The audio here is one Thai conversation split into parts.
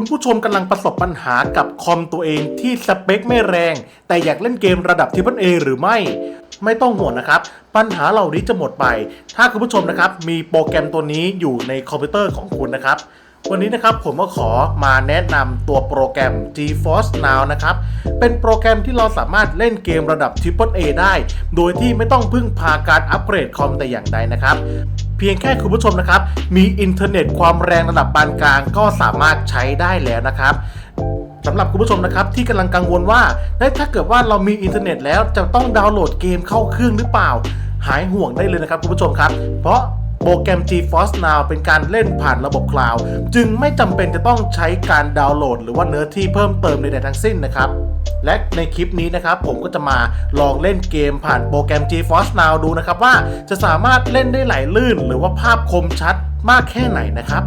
คุณผู้ชมกำลังประสบปัญหากับคอมตัวเองที่สเปคไม่แรง แต่อยากเล่นเกมระดับทิปเปิลเอหรือไม่ ไม่ต้องห่วงนะครับ ปัญหาเหล่านี้จะหมดไป ถ้าคุณผู้ชมนะครับมีโปรแกรมตัวนี้อยู่ในคอมพิวเตอร์ของคุณนะครับ วันนี้นะครับผมก็ขอมาแนะนำตัวโปรแกรม GeForce Now นะครับ เป็นโปรแกรมที่เราสามารถเล่นเกมระดับ Triple A ได้ โดยที่ไม่ต้องพึ่งพาการอัปเกรดคอมแต่อย่างใดนะครับ เพียงแค่คุณผู้ชมนะครับ มีอินเทอร์เน็ตความแรงระดับปานกลางก็สามารถใช้ได้แล้วนะครับสำหรับคุณผู้ชมนะครับที่กำลังกังวลว่าเฮ้ถ้าเกิดว่าเรามีอินเทอร์เน็ตแล้วจะต้องดาวน์โหลดเกมเข้าเครื่องหรือเปล่า หายห่วงได้เลยนะครับคุณผู้ชมครับ เพราะ โปรแกรม GeForce Now เป็นการเล่นผ่านระบบคลาวด์จึงไม่จำเป็นจะต้องใช้การดาวน์โหลด หรือว่าเนื้อที่เพิ่มเติมใดๆทั้งสิ้นนะครับและในคลิปนี้นะครับผมก็จะมาลองเล่นเกมผ่านโปรแกรม GeForce Now ดูนะครับว่าจะสามารถเล่นได้ไหลลื่น หรือว่าภาพคมชัดมากแค่ไหนนะครับ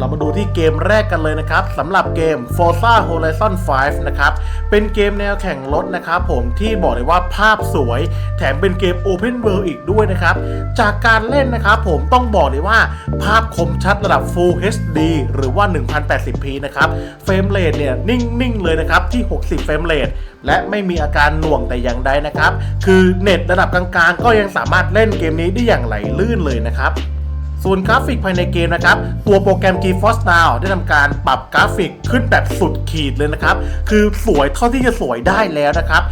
เรามาดูที่เกมแรกกันเลยนะครับสำหรับเกม Forza Horizon 5 นะครับ เป็นเกมแนวแข่งรถนะครับผมที่บอกเลยว่าภาพสวย แถมเป็นเกม Open World อีกด้วยนะครับ จากการเล่นนะครับผมต้องบอกเลยว่า ภาพคมชัดระดับ Full HD หรือว่า 1080p นะครับ เฟรมเรทเนี่ยนิ่ง ๆ เลยนะครับที่ 60 เฟรมเรทและไม่มีอาการหน่วงแต่อย่างใดนะครับ คือเน็ตระดับกลางๆ ก็ยังสามารถเล่นเกมนี้ได้อย่างไหลลื่นเลยนะครับ ส่วนกราฟิกภายในเกมนะครับ ตัวโปรแกรม GeForce Now ได้ทำการปรับกราฟิกขึ้นแบบสุดขีดเลยนะครับ คือสวยเท่าที่จะสวยได้แล้วนะครับ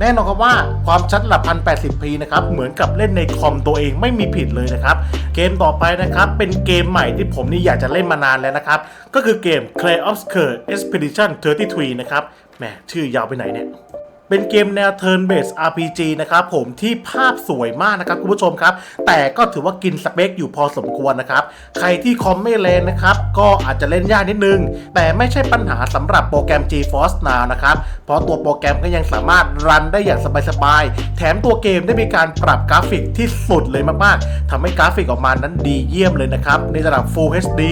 แน่นอนครับว่าความชัดระดับ 1080p นะครับ เหมือนกับเล่นในคอมตัวเองไม่มีผิดเลยนะครับ เกมต่อไปนะครับ เป็นเกมใหม่ที่ผมนี่อยากจะเล่นมานานแล้วนะครับ ก็คือเกม Clay Obscure Expedition 33 นะครับ แหมชื่อยาวไปไหนเนี่ย เป็นเกมแนว Turn Based RPG นะครับผมที่ภาพสวยมากนะครับคุณผู้ชมครับ แต่ก็ถือว่ากินสเปคอยู่พอสมควรนะครับ ใครที่คอมไม่แรงนะครับ ก็อาจจะเล่นยากนิดนึง แต่ไม่ใช่ปัญหาสำหรับโปรแกรม GeForce Now นะครับ เพราะตัวโปรแกรมก็ยังสามารถรันได้อย่างสบายๆ แถมตัวเกมได้มีการปรับกราฟิกที่สุดเลยมากๆทำให้กราฟิกออกมานั้นดีเยี่ยมเลยนะครับในระดับ Full HD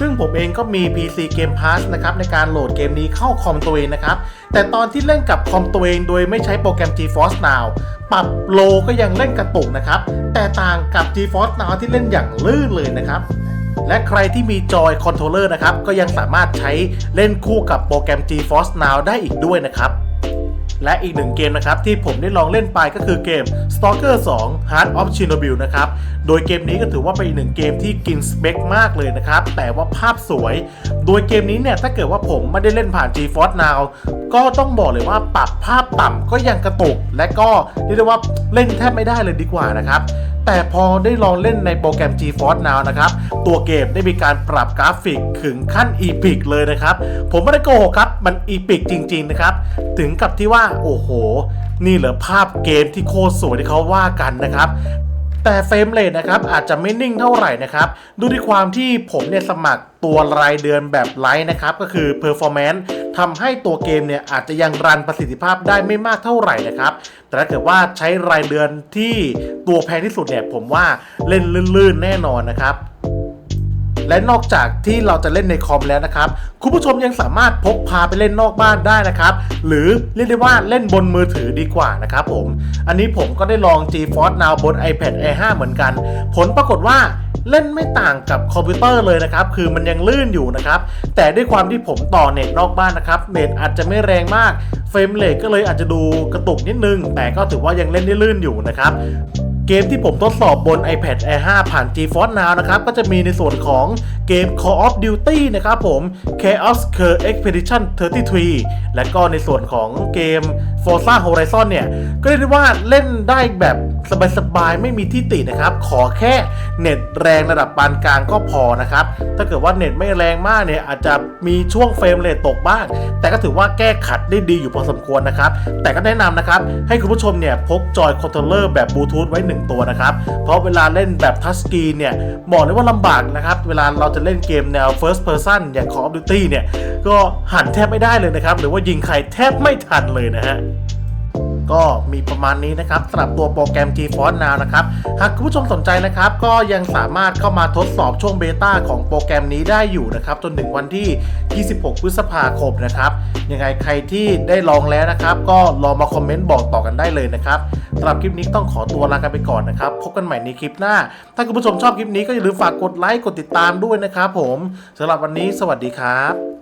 ซึ่งผมเองก็มี PC Game Pass นะครับในการโหลดเกมนี้เข้าคอมตัวเองนะครับ แต่ตอนที่เล่นกับคอมตัวเองโดยไม่ใช้โปรแกรม GeForce Now ปรับโลก็ยังเล่นกระตุกนะครับ แต่ต่างกับ GeForce Now ที่เล่นอย่างลื่นเลยนะครับและใครที่มีจอยคอนโทรลเลอร์นะครับ ก็ยังสามารถใช้เล่นคู่กับโปรแกรม GeForce Now ได้อีกด้วยนะครับ และอีกหนึ่งเกมนะครับที่ผมได้ลองเล่นไปก็คือเกม Stalker 2 Heart of Chernobyl นะครับ โดยเกมนี้ก็ถือว่าเป็นอีกหนึ่งเกมที่กินสเปคมากเลยนะครับ แต่ว่าภาพสวย โดยเกมนี้เนี่ยถ้าเกิดว่าผมไม่ได้เล่นผ่าน GeForce Now ก็ต้องบอกเลยว่าปรับภาพต่ำก็ยังกระตุก และก็เรียกได้ว่าเล่นแทบไม่ได้เลยดีกว่านะครับ แต่พอได้ลองเล่นในโปรแกรม GeForce Now นะครับ ตัวเกมได้มีการปรับกราฟิกถึงขั้นอีพิกเลยนะครับ ผมไม่ได้โกหกครับ มันอีพิกจริง ๆ นะครับ ถึงกับที่ว่า โอ้โห นี่เหรอภาพเกมที่โคตรสวยที่เขาว่ากันนะครับ แต่เฟรมเรทนะครับอาจจะไม่นิ่งเท่าไหร่นะครับดูที่ความที่ผมเนี่ยสมัครตัวรายเดือนแบบไลท์นะครับก็คือ Performance ทำให้ตัวเกมเนี่ยอาจจะยังรันประสิทธิภาพได้ไม่มากเท่าไหร่นะครับ แต่ถ้าเกิดว่าใช้รายเดือนที่ตัวแพงที่สุดเนี่ยผมว่าเล่นลื่นๆแน่นอนนะครับ และนอกจากที่เราจะเล่นในคอมแล้วนะครับคุณผู้ชมยังสามารถพกพาไปเล่นนอกบ้านได้นะครับ หรือเรียกได้ว่าเล่นบนมือถือดีกว่านะครับผมอันนี้ผมก็ได้ลอง GeForce Now บน iPad Air 5 เหมือนกัน ผลปรากฏว่าเล่นไม่ต่างกับคอมพิวเตอร์เลยนะครับ คือมันยังลื่นอยู่นะครับ แต่ด้วยความที่ผมต่อเน็ตนอกบ้านนะครับ เน็ตอาจจะไม่แรงมาก เฟรมเรทก็เลยอาจจะดูกระตุกนิดนึง แต่ก็ถือว่ายังเล่นได้ลื่นอยู่นะครับ เกมที่ผมทดสอบบน iPad Air 5 ผ่าน GeForce Now นะครับ ก็จะมีในส่วนของเกม Call of Duty นะครับผม Chaos c u r Expedition 33 และก็ในส่วนของเกม Forza Horizon เนี่ย ก็เรียกได้ว่าเล่นได้แบบสบายๆ ไม่มีที่ตินะครับ ขอแค่เน็ตแรงระดับปานกลางก็พอนะครับ ถ้าเกิดว่าเน็ตไม่แรงมากเนี่ย อาจจะมีช่วงเฟรมเรทตกบ้าง แต่ก็ถือว่าแก้ขัดได้ดีอยู่พอสมควรนะครับ แต่ก็แนะนำนะครับ ให้คุณผู้ชมเนี่ยพกจอยคอนโทรลเลอร์แบบบลูทูธไว้หนึ่งมตัวนะครับ เพราะเวลาเล่นแบบทัชสกรีนเนี่ยบอกเลยว่าลำบากนะครับ เวลาเราจะเล่นเกมแนว first person อย่าง Call of Duty เนี่ยก็หันแทบไม่ได้เลยนะครับ หรือว่ายิงใครแทบไม่ทันเลยนะฮะ ก็มีประมาณนี้นะครับสำหรับตัวโปรแกรม GeForce Now นะครับ หากคุณผู้ชมสนใจนะครับ ก็ยังสามารถเข้ามาทดสอบช่วงเบต้าของโปรแกรมนี้ได้อยู่นะครับ จนถึงวันที่ 26 พฤษภาคมนะครับ ยังไงใครที่ได้ลองแล้วนะครับ ก็ลองมาคอมเมนต์บอกต่อกันได้เลยนะครับสำหรับคลิปนี้ต้องขอตัวลากันไปก่อนนะครับ พบกันใหม่ในคลิปหน้า ถ้าคุณผู้ชมชอบคลิปนี้ก็อย่าลืมฝากกดไลค์กดติดตามด้วยนะครับผมสำหรับวันนี้สวัสดีครับ